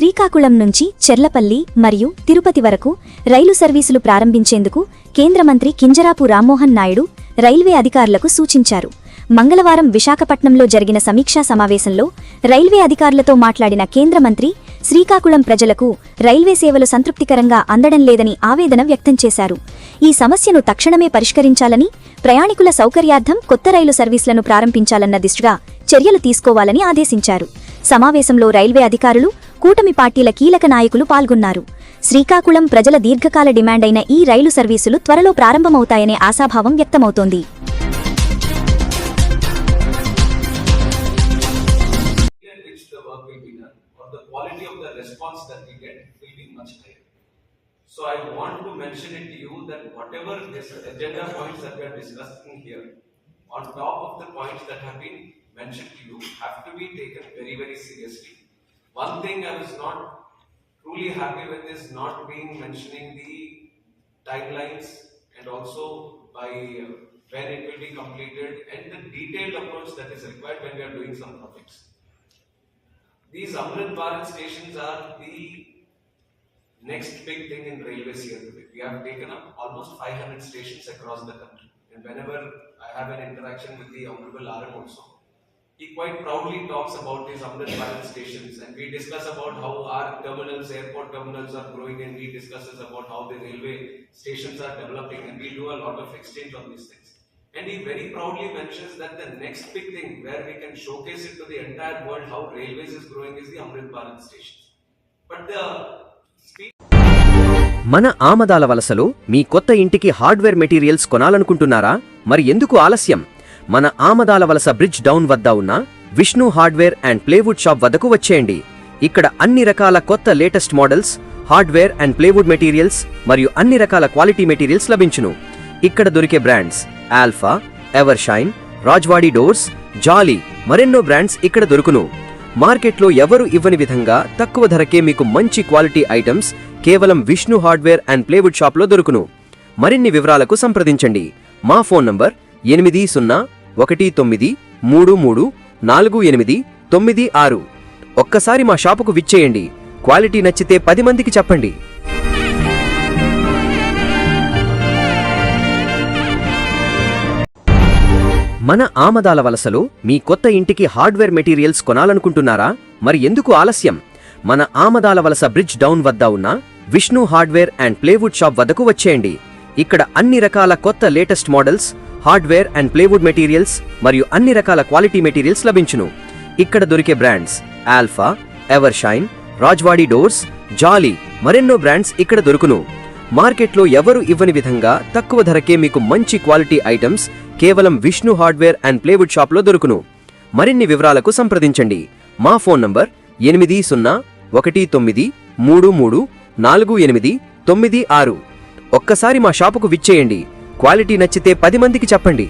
శ్రీకాకుళం నుంచి చెర్లపల్లి మరియు తిరుపతి వరకు రైలు సర్వీసులు ప్రారంభించేందుకు కేంద్ర మంత్రి కింజరాపు రామ్మోహన్ నాయుడు రైల్వే అధికారులకు సూచించారు. మంగళవారం విశాఖపట్నంలో జరిగిన సమీక్షా సమావేశంలో రైల్వే అధికారులతో మాట్లాడిన కేంద్ర మంత్రి శ్రీకాకుళం ప్రజలకు రైల్వే సేవలు సంతృప్తికరంగా అందడం లేదని ఆవేదన వ్యక్తం చేశారు. ఈ సమస్యను తక్షణమే పరిష్కరించాలని ప్రయాణికుల సౌకర్యార్థం కొత్త రైలు సర్వీసులను ప్రారంభించాలన్న దిశగా చర్యలు తీసుకోవాలని ఆదేశించారు. సమావేశంలో రైల్వే అధికారులు కూటమి పార్టీల కీలక నాయకులు పాల్గొన్నారు శ్రీకాకుళం ప్రజల దీర్ఘకాల డిమాండైన ఈ రైలు సర్వీసులు త్వరలో ప్రారంభమవుతాయనే ఆశాభావం వ్యక్తమవుతోంది. So I want to mention it to you that whatever this agenda points that we are discussing here, on top of the points that have been mentioned to you, have to be taken very, very seriously. One thing I was not truly happy with is not being mentioning the timelines and also by uh, when it will be completed and the detailed approach that is required when we are doing some projects. These Amrit Bharat stations are the next big thing in railways here today. We have taken up almost 500 stations across the country. And whenever I have an interaction with the Honorable RM also, he quite proudly talks about these Amrit Bharat stations and we discuss about how our terminals, airport terminals are growing and he discusses about how the railway stations are developing and we do a lot of exchange on these things. And he very proudly mentions that the next big thing where we can showcase it to the entire world how railways is growing is the Amrit Bharat stations. But the speed మన ఆమదాల వలసలో మీ కొత్త ఇంటికి hardware materials కొనాలనుకుంటున్నారా మరి ఎందుకు ఆలస్యం మన ఆమదాల వలస bridge down వద్ద ఉన్న Vishnu hardware and plywood shop వద్దకు వచ్చేయండి. ఇక్కడ అన్ని రకాల కొత్త latest models hardware and plywood materials మరియు అన్ని రకాల క్వాలిటీ మెటీరియల్స్ లభించును. ఇక్కడ దొరికే brands Alpha Evershine Rajwadi doors Jolly మరెన్నో బ్రాండ్స్ ఇక్కడ దొరుకును. మార్కెట్లో ఎవరు ఇవ్వని విధంగా తక్కువ ధరకే మీకు మంచి క్వాలిటీ ఐటమ్స్ కేవలం విష్ణు హార్డ్వేర్ అండ్ ప్లేవుడ్ షాప్లో దొరుకును. మరిన్ని వివరాలకు సంప్రదించండి. మా ఫోన్ నంబర్ ఎనిమిది సున్నా ఒకటి తొమ్మిది మూడు మూడు నాలుగు ఎనిమిది తొమ్మిది ఆరు. ఒక్కసారి మా షాపుకు విచ్చేయండి. క్వాలిటీ నచ్చితే పది మందికి చెప్పండి. మన ఆమదాల వలసలో మీ కొత్త ఇంటికి హార్డ్వేర్ మెటీరియల్స్ కొనాలనుకుంటున్నారా? మరి ఎందుకు ఆలస్యం? మన ఆమదాల వలస బ్రిడ్జ్ డౌన్ వద్ద ఉన్న Vishnu hardware and plywood shop వద్దకు వచ్చేయండి. ఇక్కడ అన్ని రకాల కొత్త latest models hardware and plywood materials మరియు అన్ని రకాల క్వాలిటీ మెటీరియల్స్ లభించును. ఇక్కడ దొరికే brands Alpha Evershine Rajwadi doors Jolly మరెన్నో బ్రాండ్స్ ఇక్కడ దొరుకును. మార్కెట్లో ఎవరు ఇవ్వని విధంగా తక్కువ ధరకే మీకు మంచి క్వాలిటీ ఐటమ్స్ కేవలం విష్ణు హార్డ్వేర్ అండ్ ప్లేవుడ్ షాప్లో దొరుకును. మరిన్ని వివరాలకు సంప్రదించండి. మా ఫోన్ నంబర్ ఎనిమిది సున్నా ఒకటి తొమ్మిది మూడు మూడు నాలుగు ఎనిమిది తొమ్మిది ఆరు. ఒక్కసారి మా షాపుకు విచ్చేయండి. క్వాలిటీ నచ్చితే పది మందికి చెప్పండి.